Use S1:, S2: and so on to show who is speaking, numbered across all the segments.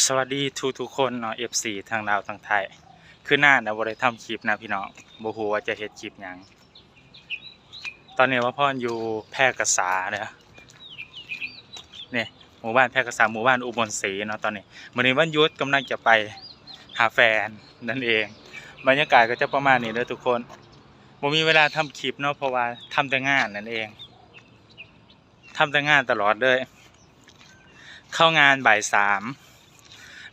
S1: สวัสดีทุกทุกๆคนเนาะ FC ทางลาวทางไทย คือหน้านะบ่ได้ทำคลิปนะพี่น้องบ่ฮู้ว่าจะเฮ็ดคลิปยังตอนนี้ว่าพ่ออยู่แพร่กษาเด้อนี่หมู่บ้านแพร่กษาหมู่บ้านอุบลศรีเนาะตอนนี้มื้อนี้วันยุดกำลังจะไปหาแฟนนั่นเอง บรรยากาศก็จะประมาณนี้เด้อทุกคนบ่มีเวลาทำคลิปเนาะเพราะว่าทำแต่งานนั่นเองทำแต่งานตลอดเลย เข้างานบ่ายสาม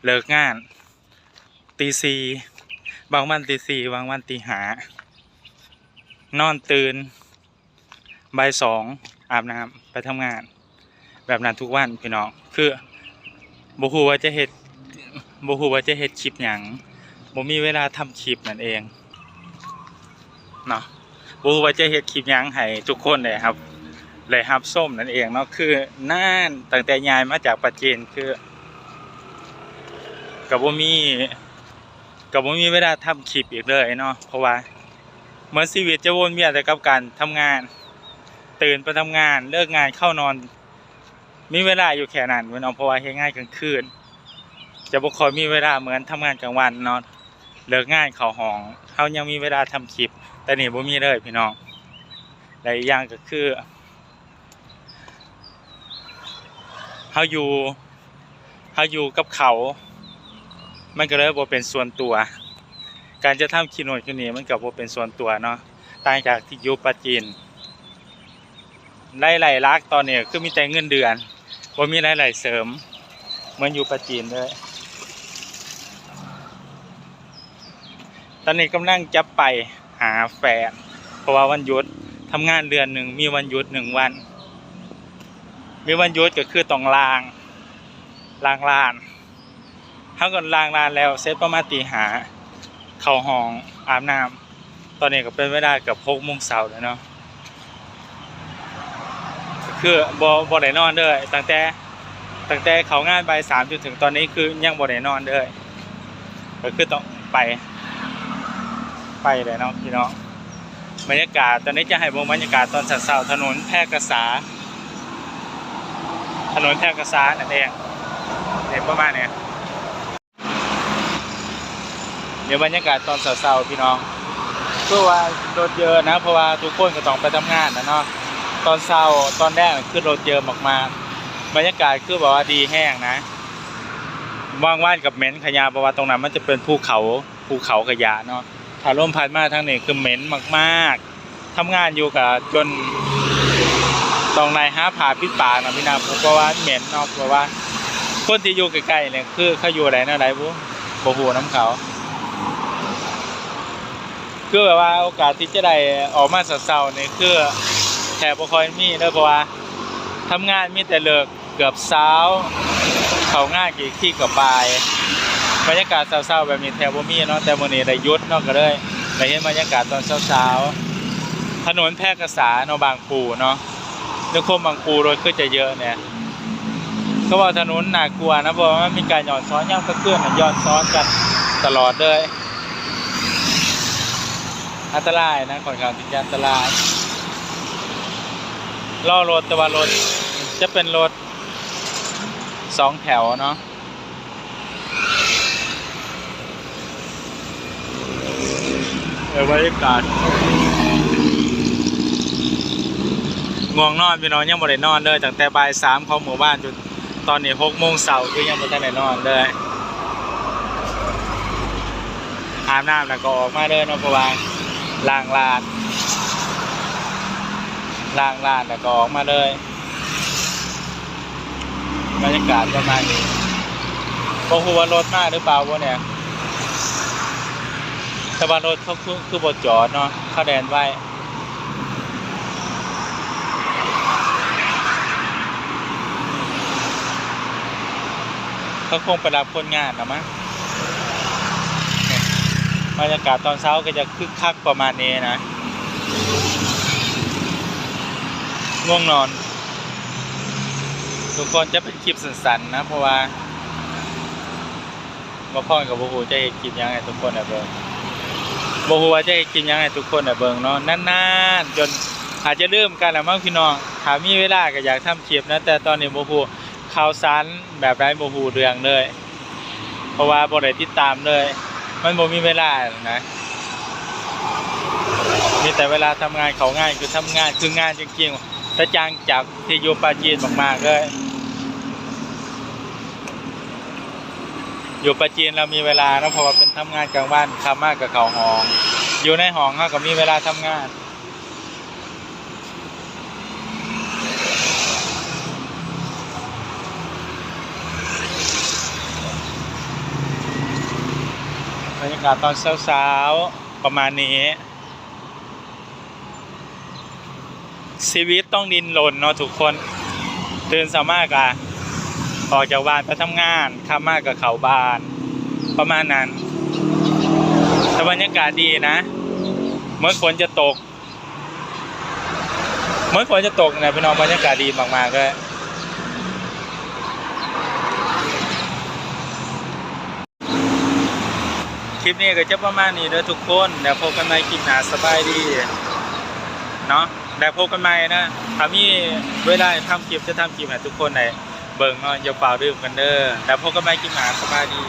S1: เลิกงานตีสี่บางวันตีสี่บางวันตีหานอนตื่นบ่ายสองอาบน้ำไปทำงาน แบบนั้นทุกวันพี่น้องคือบ่ฮูว่าจะเฮ็ดบ่ฮูว่าจะเฮ็ดคลิปหยังบ่มีเวลาทำคลิปนั่นเองเนาะบ่ฮูว่าจะเฮ็ดคลิปหยังให้ทุกคนได้ครับได้รับส้มนั่นเองเนาะคือน่านตั้งแต่ยายมาจากปัจจีนคือ กับว่ามีกับว่ามีเวลาทำคลิปอีกเลยเนาะเพราะว่าเหมือนชีวิตจะวนเวียนแต่กับการทำงาน ตื่นไปทำงานเลิกงานเข้านอน มีเวลาอยู่แค่นั้นเนาะเพราะว่าเฮ็ดงานกลางคืน จะบ่ค่อยมีเวลาเหมือนทำงานกลางวันเนาะเลิกงานเข้าห้องเฮายังมีเวลาทำคลิป แต่นี่บ่มีเลยพี่น้องและอีกอย่างก็คือเฮาอยู่เฮาอยู่กับเขา มันก็เลยบ่เป็นส่วนตัว การจะทำคีโนดคีนี้มันก็บ่เป็นส่วนตัวเนาะต่างจากที่อยู่ปัจจีนไล่ไล่ลักตอนนี้คือมีแต่เงินเดือนบ่มีรายไล่เสริมเหมือนอยู่ปัจจีนเลยตอนนี้กำลังจะไปหาแฟนเพราะว่าวันหยุดทำงานเดือนหนึ่งมีวันหยุดหนึ่งวัน มีวันหยุดก็คือต้องลางลางลาน ถ้าก่อนล้างร้านแล้วเสร็จประมาณตีหาเข้าห้องอาบน้ำตอนนี้ก็เป็นเวลาเกับหกโมงเช้าแล้วเนาะคือบ่บ่ได้นอนเด้อตั้งแต่ตั้งแต่เขางานบ่ายสามจนถึงตอนนี้คือยังบ่ได้นอนเด้อก็คือต้องไป ไปเลยเนาะพี่น้องบรรยากาศตอนนี้จะให้บงบรรยากาศตอนเช้าถนนแพร่กษา ถนนแพร่กษานั่นเองเนี่ยประมาณเนี้ย เดี๋ยวบรรยากาศตอนเช้าๆพี่น้องเพื่อว่ารถเยอะนะ เพราะว่าทุกคนก็ต้องไปทำงานนะเนาะตอนเช้าตอนแรกขึ้นรถเยอะมากๆบรรยากาศคือแบบว่าดีแห้งนะว่างว่านกับเหม็นขยะเพราะว่าตรงนั้นมันจะเป็นภูเขาภูเขาขยะเนาะถ้าลมพัดมาทางนี้คือเหม็นมากๆทำงานอยู่กับจนตรงในห้าผาพิษปากนะพี่นาเพราะว่าเหม็นเนาะเพราะว่าคนที่อยู่ใกล้ๆเนี่ยคือเขาอยู่ไหนนะไหนบุบ่หูน้ำเขา คือแบบว่าโอกาสที่จะได้ออกมาเศร้าๆนี่ยคือแทบบ่ค่อยมีเด้อเพราะว่าทำงานมีแต่เลิกเกือบเช้าเขาง่านกี่ที่กับบ่ายบรรยากาศเศร้าๆแบบนี้แทบบ่มีเนาะแต่มื้อนี้ได้ยุดเนาะก็เลยได้เห็นบรรยากาศตอนเช้าๆถนนแพร่กษาเนาะบางปูเนาะนครบางปูรถก็จะเยอะเนี่ยเขาบอกถนนน่ากลัวนะเพราะว่ามีการย่อนซ้อนย่ำก็เคลื่อนย้อนซ้อนกันตลอดเลย อันตรายนะค่อนข้างที่จะอันตรายล่อรถแต่ว่ารถจะเป็นรถสองแถวเนาะเออบรรยากาศง่วงนอนพี่น้องยังบ่ได้นอนเลยตั้งแต่บ่ายสามข้าหมู่บ้านจนตอนนี้หกโมงเสาร์ก็ยังบ่ทันได้นอนเลยอาบน้ำแล้วก็ออกมาเลยเนาะเพราะว่า ล่างลาดล่างลาดแล้วก็ออกมาเลยบรรยากาศประมาณนี้บอฮูว่ารถมากหรือเปล่าวะเนี่ยแต่ว่ารถเขาคือคือบดจอดเนาะเขาแดนไว้เขาคงไปรับคนงานนะมั้ง บรรยากาศตอนเช้าก็จะคึกคักประมาณนี้นะ ง่วงนอน ทุกคนจะเป็นคลิปสั้นๆนะ เพราะว่าบ่พ่อกับบ่ฮูจะเฮ็ดคลิปยังให้ทุกคนได้เบิ่งบ่ฮู้ว่าจะเฮ็ดคลิปยังให้ทุกคนได้เบิ่งเนาะนานๆจนอาจจะลืมกันแล้วมั้งพี่น้องถ้ามีเวลาก็อยากทำคลิปนะ แต่ตอนนี้บ่ฮูข่าวสารแบบไรบ่ฮูเรื่องเลย เพราะว่าบ่ได้ติดตามเลย มันบ่มีเวลานะ มีแต่เวลาทำงานเขาง่ายคือทำงานคืองานจริงๆถ้าจ้างจากที่อยู่ปราจีนมากๆเลยอยู่ปาจีนเรามีเวลานะเพราะว่าเป็นทำงานกลางวันทำมากกับเขาห้อง อยู่ในห้องเขาก็มีเวลาทำงาน บรรยากาศตอนเช้าๆ ประมาณนี้ ชีวิตต้องดินรนเนาะทุกคน ตื่นสามารถกะออกจากบ้านไปทำงานข้ามมากกับเขาบ้าน ประมาณนั้นแต่บรรยากาศดีนะ เมื่อฝนจะตก เมื่อฝนจะตกเนะพี่น้องบรรยากาศดีมากๆเลย ลิปนี้ก็จะประมาณนี้เด้อทุกคนเดี๋ยวพบกันใหม่คลิปหน้าสบายดีเนาะเดี๋ยวพบกันใหม่นะถ้ามีเวลาทำคลิปจะทำคลิปให้ทุกคนได้เบิ่งเนาะอย่าเปล่าดื่มกันเด้อเดี๋ยวพบกันใหม่คลิปหน้าสบายดี